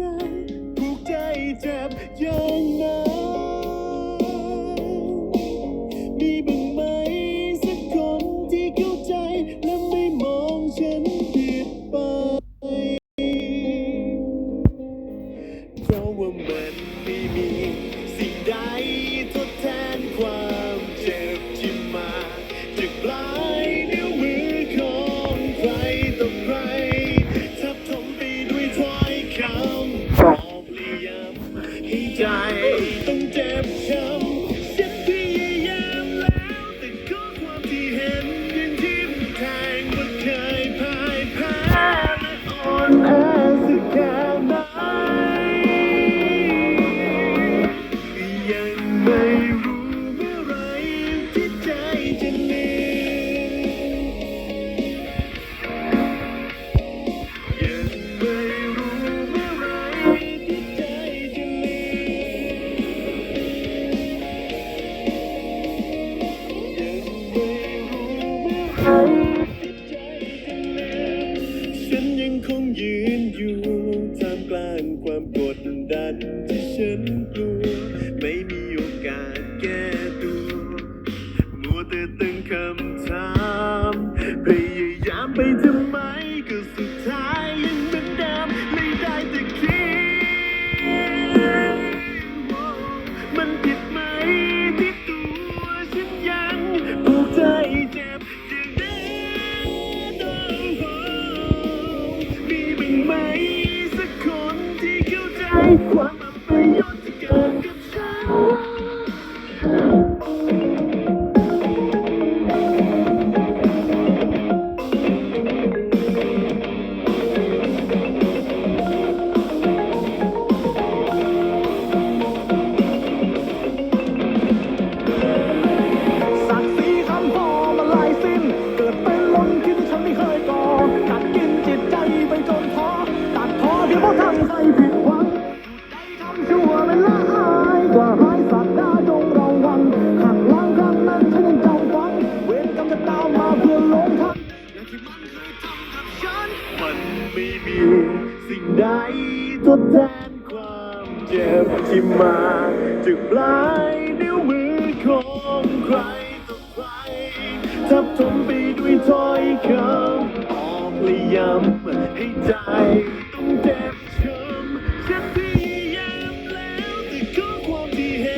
ยังผูกใจเจ็บยังไง ใจต้องเจ็บช้ำ ความกดดันที่ฉันกลัว ไม่มีโอกาสแก้ตัวมัวแต่ตั้งคำถามพยายามไปทำไมก็สุดท้ายยังเหมือนเดิมไม่ได้แต่คิดมันผิดไหมที่ตัวฉันยังผูกใจเจ็บอย่างนั้นมีบ้างไหม ความอับประโยชน์ที่เกิดกับฉันศักดิ์ศรีคำพ่อมันลายสิ้น เกิดเป็นลมนต์ที่ฉันไม่เคยก่อกัดกินจิตใจไปจนท้อตัดท้อที่เพราะทำให้ผิด มีสิ่งใดทดแทนความเจ็บที่มาจากปลายนิ้วมือของใครต่อใครทับถมไปด้วยถ้อยคำออกและย้ำให้ใจต้องเจ็บช้ำฉันพยายามแล้วแต่ก็ความที่เห็น